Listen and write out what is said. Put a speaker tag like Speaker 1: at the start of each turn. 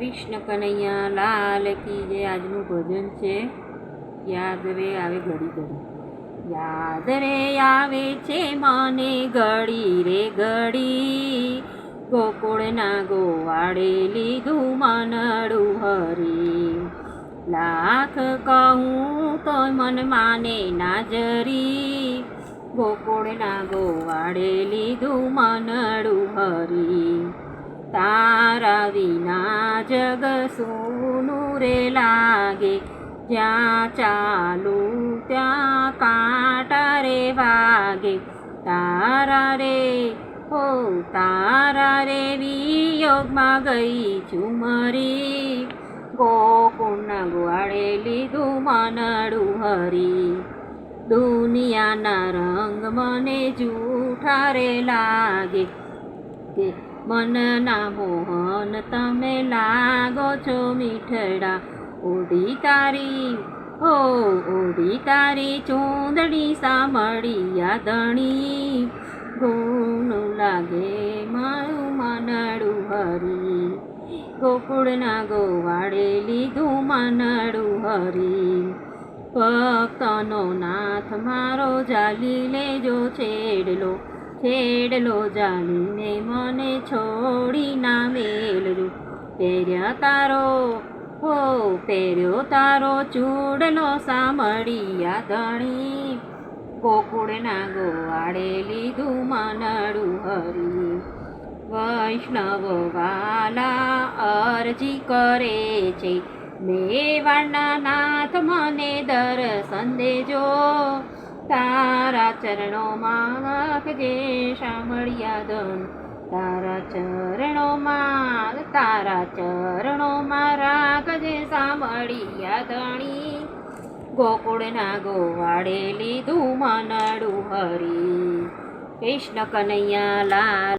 Speaker 1: કૃષ્ણ કનૈયા, લાલ કી જે આજનું ભજન છે યાદ રે આવે ઘડી ઘડી. યાદ રે આવે છે મને ઘડી રે ઘડી, ગોકુળના ગોવાડે લીધું મનડું હરી. લાખ કહું તો મન માને ના જરી, ગોકુળના ગોવાડે લીધું મનડું હરી. તારા વિના જગ સોનું રે લાગે. જ્યાં ચાલુ ત્યાં કાંટા રે વાગે. તારા રે, હો, તારા રે વિયોગમાં ગઈ છું મરી. ગોકુણ ગુવાડે લીધું મનડું હરી. દુનિયાના રંગ મને જૂઠા રે લાગે. કે મનના મોહન તમે લાગો છો મીઠડા. ઓઢી તારી, હો ઓઢી તારી ચૂંદડી સાંભળી યાદણી ગુણ લાગે મારું મનડું હરી. ગોકુળના ગોવાડે લીધું મનડું હરી. ભક્તનો નાથ મારો જાલી લેજો છેડલો. છેડલો જાલીને મને છોડી ના મેલરું પહેર્યા તારો હો પહેર્યો તારો ચૂડલો સાંભળિયા ધણી. ગોકુળના ગોવાડે લીધું મનડું હરી. વૈષ્ણવ વાલા અરજી કરે છે. મેવાડના નાથ મને દર દેજો તારા ચરણોમાં રાખજે સાંભળ્યા ધન તારા ચરણોમાં તારા ચરણોમાં રાખજે સાંભળ્યા ધણી. ગોકુળના ગોવાડે લીધું મનડું હરી. કૃષ્ણ કનૈયા લાલ